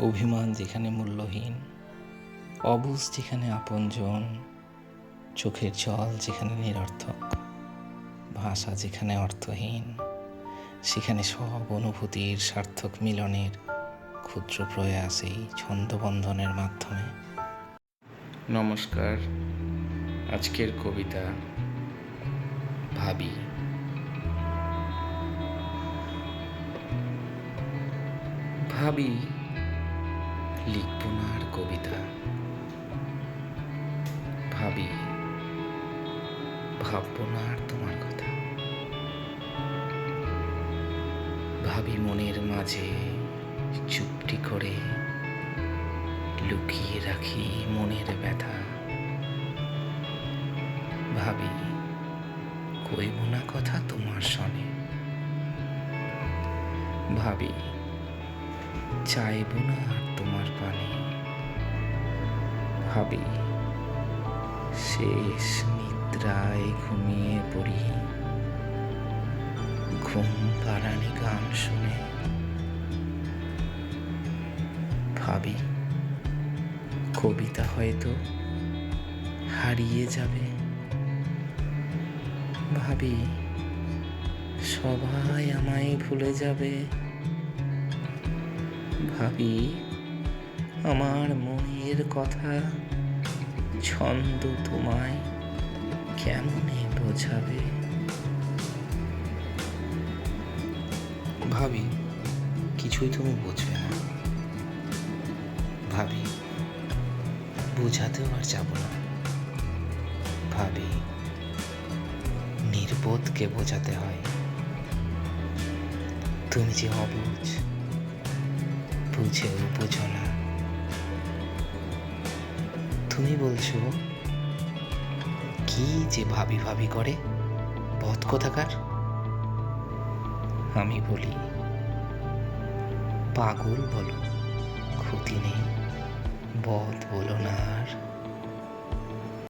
অভিমান যেখানে মূল্যহীন, অবুজ যেখানে আপনজন, চোখের জল যেখানে নিরর্থক, ভাষা যেখানে অর্থহীন, সেখানে সব অনুভূতির সার্থক মিলনের ক্ষুদ্র প্রয়াস এই ছন্দবন্ধনের মাধ্যমে। নমস্কার, আজকের কবিতা ভাবি। ভাবি লিখব না আর কবিতা। ভাবি, ভাববো না আর তোমার কথা। ভাবি মনের মাঝে চুপটি করে লুকিয়ে রাখি মনের ব্যথা। ভাবি, কইব না কথা তোমার সনে ভাবি চাইব না আর তোমার পানে। ভাবি, শেষ নিদ্রায় ঘুমিয়ে পড়ি। ঘুম পাড়ানি গান শুনে। ভাবি, কবিতা হয়তো হারিয়ে যাবে। ভাবি, সবাই আমায় ভুলে যাবে। ভাবি, আমার মনের কথা ছন্দ তোমায় কেমনে বোঝাবে? ভাবি, কিছুই তুমি বুঝবে না। ভাবি, বোঝাতেও আর যাব না। ভাবি, নির্বোধকে বোঝাতে হয়। তুমি যে অবুঝ। বুঝেও বোঝো না তুমি বলছো, কি যে ভাবি ভাবি করে বধ কোথাকার? আমি বলি, পাগল বলো, ক্ষতি নেই, বধ বলো না আর।